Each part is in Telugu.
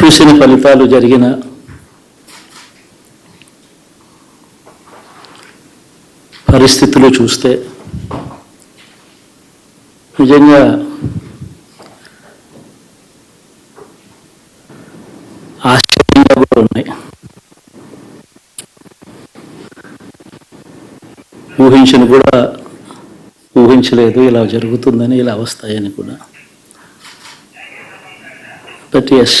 చూసిన ఫలితాలు జరిగిన పరిస్థితులు చూస్తే నిజంగా ఆశ్చర్యంగా కూడా ఉన్నాయి. ఊహించిన కూడా ఊహించలేదు ఇలా జరుగుతుందని ఇలా వస్తాయని కూడా. బట్ ఎస్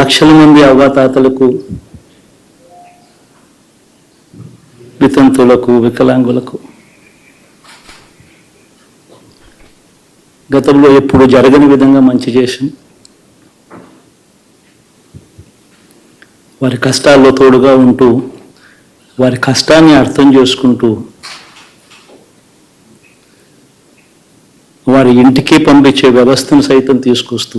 లక్షల మంది అవగాతాతలకు వితంతులకు వికలాంగులకు. గతంలో ఎప్పుడు జరగని విధంగా మంచి చేశాం. వారి కష్టాల్లో తోడుగా ఉంటూ వారి కష్టాన్ని అర్థం చేసుకుంటూ వారి ఇంటికి పంపించే వ్యవస్థను సైతం తీసుకొస్తూ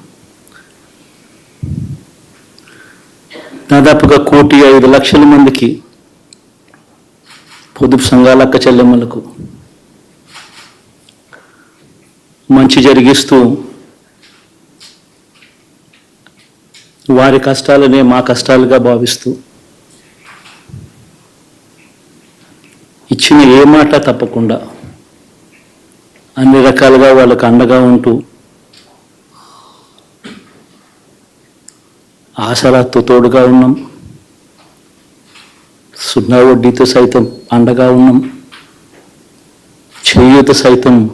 దాదాపుగా కోటి ఐదు లక్షల మందికి పొదుపు సంఘాల అక్క చెల్లెమ్మలకు మంచి జరిగిస్తూ వారి కష్టాలనే మా కష్టాలుగా భావిస్తూ ఇచ్చిన ఏ మాట తప్పకుండా అన్ని రకాలుగా వాళ్ళకు అండగా ఉంటూ ఆసరాతో తోడుగా ఉన్నాం. సున్నా వడ్డీతో సైతం అండగా ఉన్నాం. చేయూత సైతం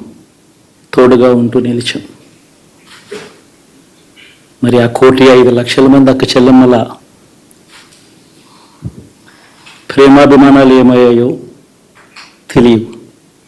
తోడుగా ఉంటూ నిలిచాం. మరి ఆ కోటి ఐదు లక్షల మంది అక్క చెల్లెమ్మల ప్రేమాభిమానాలు ఏమయ్యాయో తెలియవు.